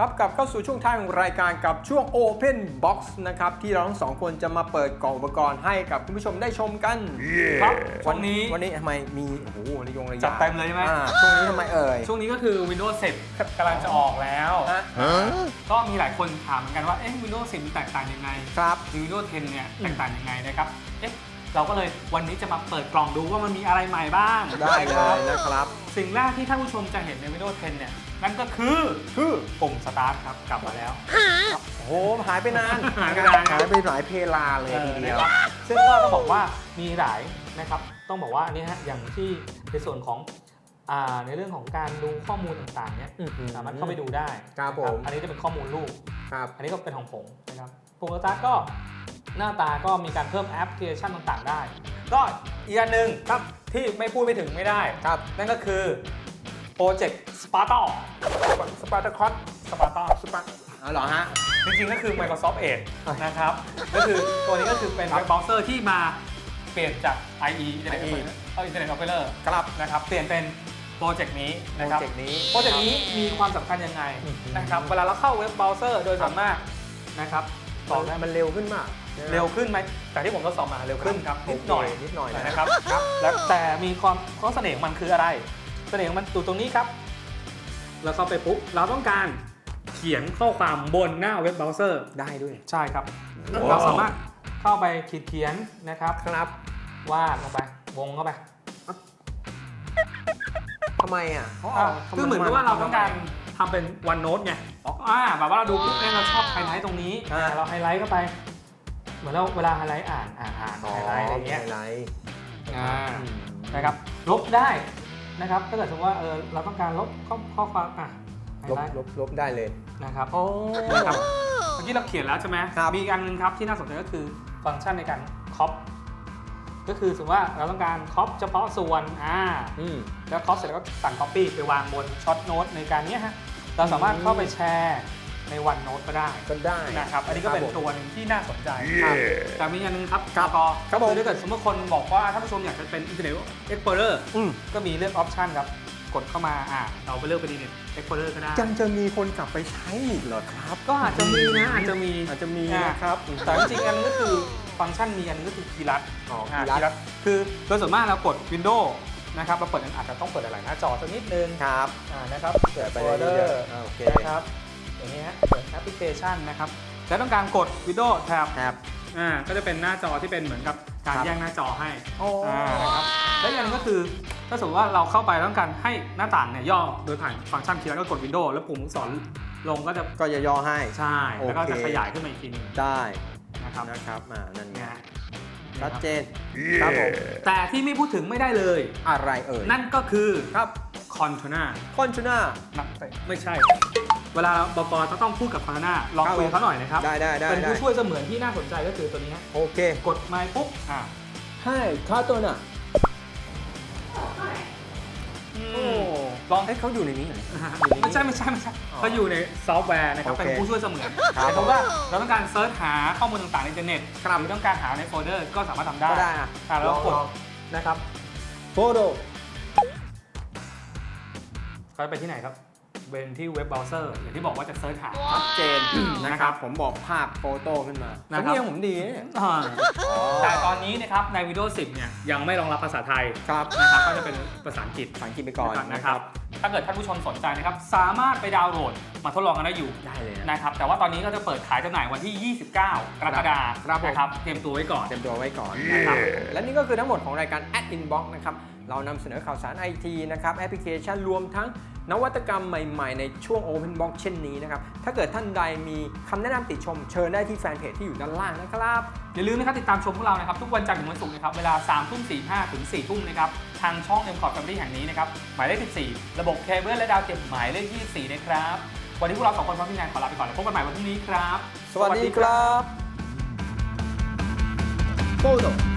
ครับกลับเข้าสู่ช่วงท้ายของรายการกับช่วง Open Box นะครับ ที่เราทั้งสองคนจะมาเปิดกล่องอุปกรณ์ให้กับคุณผู้ชมได้ชมกัน ครับช่วงนี้วันนี้ทำไมมี โอ้โหระยงระยะจัดเต็มเลยใช่ไหม อ่าช่วงนี้ทำไมเอ่ย ช่วงนี้ก็คือ Windows 10กำลังจะออกแล้ว ฮะ ก็มีหลายคนถามเหมือนกันว่า เอ๊ะ Windows 10มันแตกต่างยังไง ครับ หรือ Windows 10 เนี่ย แตกต่างยังไงนะครับ เอ๊ะ เราก็เลยวันนี้จะมาเปิดกล่องดูว่ามันมีอะไรใหม่บ้างได้เลนะครับยนะครับ สิ่งแรกที่ท่านผู้ชมจะเห็นใน Windows 10 เนี่ย นั่นก็คือคือปุ่ม Start ครับกลับมาแล้ว โอ้โหหายไปนานหายไปนาน หายไปหลายเพลาเลยทีเดียวนะครับซึ่งก็ต้องบอกว่ามีหลายนะครับ ต้องบอกว่าอันนี้ฮะอย่างที่ในส่วนของอ่าในเรื่องของการดูข้อมูลต่างๆเนี่ยอื้อหือสามารถเข้าไปดูได้ครับนะผม อันนี้จะเป็นข้อมูลรูปครับอันนี้ก็เป็นของผมนะครับปุ่มสตาร์ทก็หน้าตาก็มีการเพิ่มแอปพลิเคชันต่างๆ ได้ ก็อีกอันหนึ่งครับที่ไม่พูดไม่ถึงไม่ได้ครับนั่นก็คือ โปรเจกต์สปาร์ตสปาร์ตาคอสสปาร์ตสปาอ๋อเหรอฮะ จริงๆก็คือ Microsoft Edge อะนะครับ ก็คือตัวนี้ก็คือเป็นครับเว็บเบราว์เซอร์ที่มาเปลี่ยนจาก IE Internet IE Explorer เอ่อ Internet Explorer ครับนะครับ เปลี่ยนเป็นโปรเจกต์นี้โปรนะครับเจกต์นี้ โปรเจกต์นี้มีความสำคัญยังไงอืมนะครับ เวลาเราเข้าเว็บเบราว์เซอร์โดยส่วนมากนะครับต่อได้มันเร็วขึ้นมาก เร็วขึ้นไหมจากที่ผมทดสอบมาเร็วขึ้นครับโอเคนิดหน่อยนิดหน่อยนะนะครับครับ แล้วแต่มีความข้อเสน่ห์ของมันคืออะไร เสน่ห์ของมันอยู่ตรงนี้ครับเราเข้าไปปุ๊บเราต้องการเขียนข้อความบนหน้าเว็บเบราว์เซอร์ได้ด้วย ใช่ครับว้าวเราสามารถเข้าไปขีดเขียนนะครับครับวาดลงไปวงเข้าไปทำไมอะเขาอ่าทำไคือเหมือนกับว่าเราต้องการทำเป็นวันโน้ตไงอ่าแบบว่าเราดูปุ๊บเนี่ยเราชอบไฮไลท์ตรงนี้อ่าอ่าเราไฮไลท์เข้าไป เหมือนเราเวลาไฮไลท์อ่านอ่านอ่านอ๋อไฮไลท์อะไรเงี้ยไฮไลท์อ่าอืมนะครับลบได้ นะครับ ถ้าเกิดสมมติว่าเออเราต้องการลบข้อข้อความอะไฮลบไลท์ลบลบได้เลยนะครับอ๋อนะครับเมื่อกี้เราเขียนแล้วใช่ไหมครับมีอีกอันหนึงครับที่น่าสนใจก็คือฟังก์ชันในการคอปก็คือสมมติว่าเราต้องการคอปเฉพาะส่วนอ่าอืม แล้วคอปเสร็จแล้วก็สั่ง Copy ไปวางบนช็อตโน้ตในการเนี้ยฮะเราสามารถเข้าไปแชร์ ในวันโน้ตก็ได้ก็ได้นะครับ อันนี้ก็เป็นครับผม ตัวหนึ่งที่น่าสนใจครับ แต่มีอันนึงครับครับกอครับผม อถ้าเกิดสมมติคนบอกว่าถ้าผู้ชมอยากจะเป็น Internet Explorer อืมก็มีเลือกออปชันครับ กดเข้ามาอ่าเราไปเลือกเป็น Internet Explorer ก็ได้ ยังจะมีคนกลับไปใช้อีกเหรอครับ ก็อาจจะมีนะอาจจะมีอาจจะมีอ่านะครับแต่จริงๆอันนึงก็คือฟังก์ชันมีอันนึงก็คือคีย์ลัดอ๋ออ่าคีย์ลัดคือโดยส่วนมากเรากด Windows นะครับเราเปิดอาจจะต้องเปิดหลายๆหน้าจอสักนิดนึงครับ อ่านะครับเปิดไปโฟลเรื่เดออยร์ๆอ่าโอเค นะครับ อย่างนี้ฮะเปิดแอปพลิเคชันนะครับแล้วต้องการกด Windows Tab ครับ อ่าก็จะเป็นหน้าจอที่เป็นเหมือนกับการครับแยกหน้าจอให้โอ้ อ่านะครับและอีกอันหนึงก็คือถ้าสมมติว่าเราเข้าไปแล้วต้องการให้หน้าต่างเนี่ยย่อโดยผ่านฟังก์ชันคีย์แล้วก็กด Windows แล้วปุ่มลูกศรลงก็จะก็จะย่อให้ ใช่แล้วก็จะโอเค ขยายขึ้นมาอีกทีหนึงได้นะครับนะครับอ่านั่นไงเนี่ยฮะชัดเจนครับผมแต่ที่ไม่พูดถึงไม่ได้เลย อะไรเอ่ยนั่นก็คือครับคอนโทรนาคอนชูน่านักเตะไม่ใช่ เวลาบกจะต้องพูดกับคอนโทรนาลองครับคุยกับเขาหน่อยนะครับได้ได้ได้เป็นได้ผู้ช่วยเสมือนที่น่าสนใจก็คือตัวนี้ฮะโอเค กดไม้ปุ๊บอ่าให้คาโตน่ะอืโอ้มลองเอ้ยเขาอยู่ในนี้เหรอไม่ใช่ไม่ใช่ไม่ใช่อ๋อเขาอยู่ในซอฟต์แวร์นะครับโอเคเป็นผู้ช่วยเสมือนครับแต่ว่าเราต้องการเซิร์ชหาข้อมูลต่างๆในอินเทอร์เน็ตครับหรือต้องการหาในโฟลเดอร์ก็สามารถทำได้ก็ได้อะอ่าแล้วกดลองนะครับโฟโต้เขาไปที่ไหนครับ เป็นที่เว็บเบราว์เซอร์อย่างที่บอกว่าจะเซิร์ชหา ชัดเจนนะนะคครัรับบผมบอกภาพโฟโต้ขึ้นมานะครับสำเนียงผมดีนะเนี่ยอ่าแต่ตอนนี้นะครับใน Windows 10 เนี่ยยังไม่รองรับภาษาไทยครับนะครับก็จะเป็นภาษาอังกฤษภาษาอังกฤษไปก่อนนะนะคครัรับ บ ถ้าเกิดท่านผู้ชมสนใจนะครับ สามารถไปดาวน์โหลดมาทดลองกันได้อยู่ได้เลยนะ นะครับ แต่ว่าตอนนี้ก็จะเปิดขายจำหน่ายวันที่ 29 กรกฎาคครับมผม นะครับ เตรียมตัวไว้ก่อน เตรียมตัวไว้ก่อนนะครับและนี่ก็คือทั้งหมดของรายการ Ad Inbox นะครับ เรานำเสนอข่าวสารไอทีนะครับแอปพลิเคชันรวมทั้งนวัตกรรมใหม่ๆ ในช่วง Open Box เช่นนี้นะครับ ถ้าเกิดท่านใดมีคำแนะนำติชมเชิญได้ที่แฟนเพจที่อยู่ด้านล่างนะครับ อย่าลืมนะครับติดตามชมพวกเรานะครับ ทุกวันจันทร์ถึงวันศุกร์นะครับ เวลา3ทุ่ม45ถึง4ทุ่มนะครับ ทางช่อง m c o t Family แห่งนี้นะครับ หมายเลข 14 ระบบเคเบิลและดาวเทียมหมายเลข 24 นะครับ วันนี้พวกเราสองคนพร้อมทีมงานขอลาไปก่อนแล้วพบกันใหม่วันพรุ่งนี้ครับ สวัสดีครับโฟโต้